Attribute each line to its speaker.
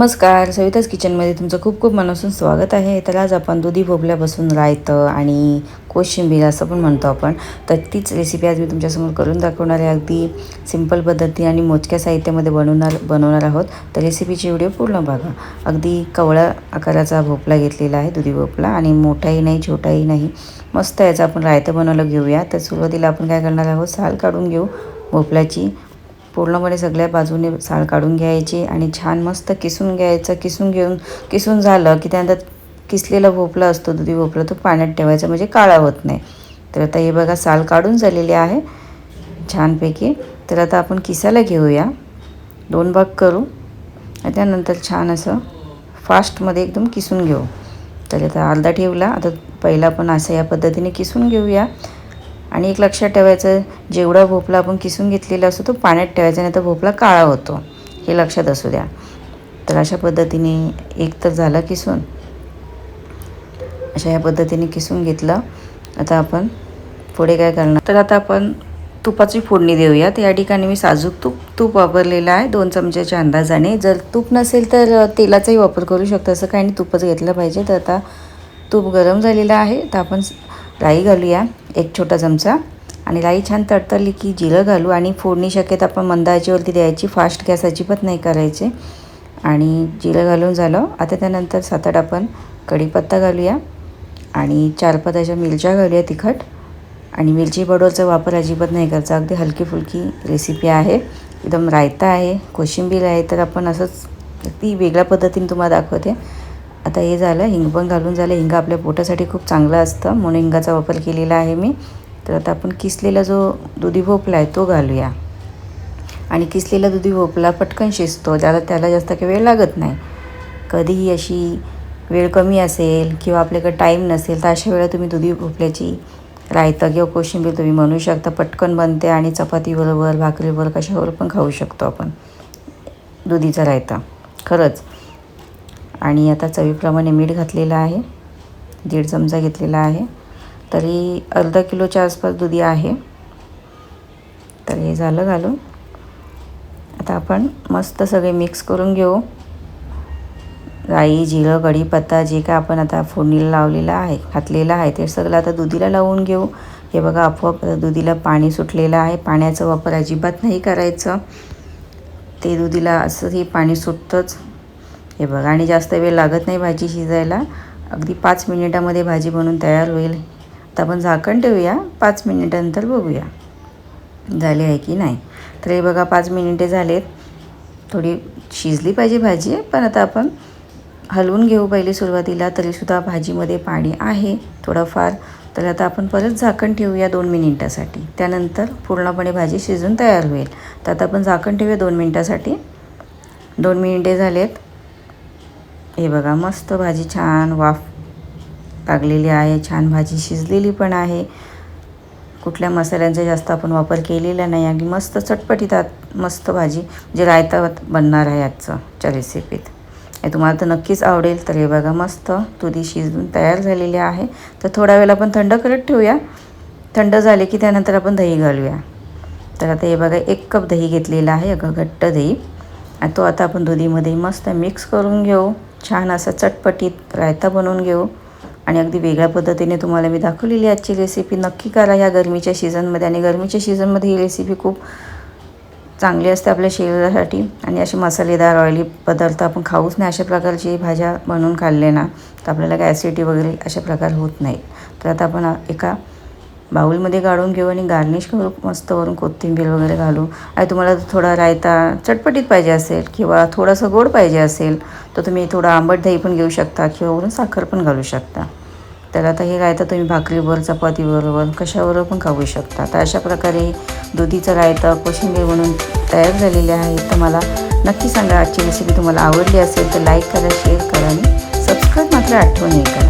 Speaker 1: नमस्कार सविताच किचनमध्ये तुमचं खूप खूप मनापासून स्वागत आहे. तर आज आपण दुधी भोपल्यापासून रायतं आणि कोशिंबीर असं पण म्हणतो आपण. तर तीच रेसिपी आज मी तुमच्यासमोर करून दाखवणार आहे. अगदी सिंपल पद्धती आणि मोजक्या साहित्यामध्ये बनवणार बनवणार आहोत. तर रेसिपीची व्हिडिओ पूर्ण बघा. अगदी कवळा आकाराचा भोपळा घेतलेला आहे दुधी भोपळा. आणि मोठाही नाही छोटाही नाही. मस्त याचं आपण रायतं बनवलं घेऊया. तर सुरुवातीला आपण काय करणार आहोत? साल काढून घेऊ भोपळ्याची. पूर्णपणे सगळ्या बाजूने साल काढून घ्यायची आणि छान मस्त किसून घ्यायचं. किसून घेऊन किसून झालं की त्यानंतर किसलेला भोपळा असतो दुधी भोपळा तो पाण्यात ठेवायचा म्हणजे काळा होत नाही. तर आता हे बघा साल काढून झालेले आहे छानपैकी. तर आता आपण किसायला घेऊया. दोन भाग करू आणि त्यानंतर छान असं फास्टमध्ये एकदम किसून घेऊ. तर आता अर्धा ठेवला. आता पहिला पण असं या पद्धतीने किसून घेऊया. आणि एक लक्षात ठेवायचं जेवढा भोपळा आपण किसून घेतलेला असतो तो पाण्यात ठेवायचा नाही तर भोपळा काळा होतो. हे लक्षात असू द्या. तर अशा पद्धतीने एक तर झालं किसून. अशा ह्या पद्धतीने किसून घेतलं. आता आपण पुढे काय करणार? तर आता आपण तुपाची फोडणी देऊया तर या ठिकाणी मी साजूक तूप तूप वापरलेलं आहे. दोन चमच्याच्या अंदाजाने. जर तूप नसेल तर तेलाचाही वापर करू शकतो. असं काही नाही तुपच घेतलं पाहिजे. तर आता तूप गरम झालेलं आहे. तर आपण राई घालूया एक छोटा चमचा. आणि राई छान तडतडली की जिरं घालू. आणि फोडणी शक्यता आपण मंद द्यायची फास्ट गॅस अजिबात नाही करायचे. आणि जिरं घालून झालं. आता त्यानंतर सात आठ आपण कढीपत्ता घालूया. आणि चार पाच अशा मिरच्या घालूया तिखट. आणि मिरची पावडरचा वापर अजिबात नाही करायचा. अगदी हलकी फुलकी रेसिपी आहे. एकदम रायता आहे कोशिंबीर आहे. तर आपण असंच ती वेगळ्या पद्धतीने तुम्हाला दाखवते. आता हे झालं हिंग पण घालून झालं. हिंग आपल्या पोटासाठी खूप चांगलं असतं म्हणून हिंगाचा वापर केलेला आहे मी. तर आता आपण किसलेला जो दुधी भोपळा आहे तो घालूया. आणि किसलेला दुधी भोपळा पटकन शिजतो ज्याला त्याला जास्त काही वेळ लागत नाही. कधीही अशी वेळ कमी असेल किंवा आपल्याकडे टाईम नसेल तर अशा वेळा तुम्ही दुधी भोपळ्याची रायता किंवा कोशिंबीर तुम्ही म्हणू शकता. पटकन बनते आणि चपातीबरोबर भाकरीबरोबर कशावर पण खाऊ शकतो आपण दुधीचा रायता. खरंच. आणि आता चवीप्रमाणे मीठ घातलेलं आहे. दीड चमचा घेतलेला आहे. तरी अर्धा किलोच्या आसपास दुधी आहे. तर हे झालं घालून. आता आपण मस्त सगळे मिक्स करून घेऊ. राई जिरं कढीपत्ता जे काय आपण आता फोडणीला लावलेलं आहे घातलेलं आहे ते सगळं आता दुधीला लावून घेऊ. हे बघा आपोआप दुधीला पाणी सुटलेलं आहे. पाण्याचा वापर अजिबात नाही करायचं. ते दुधीला असंही पाणी सुटतंच. हे बघा आणि जास्त वेळ लागत नाही भाजी शिजायला. अगदी पाच मिनिटामध्ये भाजी बनवून तयार होईल. आता आपण झाकण ठेवूया. पाच मिनिटानंतर बघूया. झाले आहे की नाही? तर हे बघा पाच मिनिटे झालेत. थोडी शिजली पाहिजे भाजी पण आता आपण हलवून घेऊ पहिले सुरुवातीला तरीसुद्धा भाजीमध्ये पाणी आहे थोडंफार. तर आता आपण परत झाकण ठेवूया दोन मिनिटासाठी. त्यानंतर पूर्णपणे भाजी शिजून तयार होईल. तर आता आपण झाकण ठेवूया दोन मिनिटासाठी. दोन मिनिटे झालेत. हे बघा मस्त भाजी छान वाफ लागलेली आहे छान भाजी शिजलेली पण आहे. कुठल्या मसाल्यांचा जास्त आपण वापर केलेला नाही आणि मस्त चटपटीत मस्त भाजी म्हणजे जे रायता बनणार आहे आजचंच्या रेसिपीत हे तुम्हाला तर नक्कीच आवडेल. तर हे बघा मस्त दुधी शिजून तयार झालेली आहे. तर थोडा वेळ आपण थंड करत ठेवूया. थंड झाले की त्यानंतर आपण दही घालूया. तर आता हे बघा एक कप दही घेतलेला आहे अगं घट्ट दही. आणि तो आता आपण दुधीमध्ये मस्त मिक्स करून घेऊ. छान असा चटपटीत रायता बनवून घेऊ. आणि अगदी वेगळ्या पद्धतीने तुम्हाला मी दाखवलेली आजची रेसिपी नक्की करा ह्या गरमीच्या सीझनमध्ये आणि गरमीच्या सीझनमध्ये ही रेसिपी खूप चांगली असते आपल्या शरीरासाठी. आणि असे मसालेदार ऑइली पदार्थ आपण खाऊच नाही अशा प्रकारची भाज्या बनवून खाल्ले ना तर आपल्याला काय ॲसिडिटी वगैरे अशा प्रकार होत नाही तर आता आपण एका बाऊलमध्ये काढून घेऊ आणि गार्निश करू मस्त वरून कोथिंबीर वगैरे घालू. आणि तुम्हाला थोडा रायता चटपटीत पाहिजे असेल किंवा थोडंसं गोड पाहिजे असेल तर तुम्ही थोडं आंबट दही पण घेऊ शकता किंवा वरून साखर पण घालू शकता. तर आता हे रायता तुम्ही भाकरीवर चपातीबरोबर कशावर पण खाऊ शकता. तर अशा प्रकारे दुधीचं रायता कोशिंबीर म्हणून तयार झालेले आहे. तर मला नक्की सांगा आजची रेसिपी तुम्हाला आवडली असेल तर लाईक करा शेअर करा आणि सबस्क्राईब मात्र आठवण करा.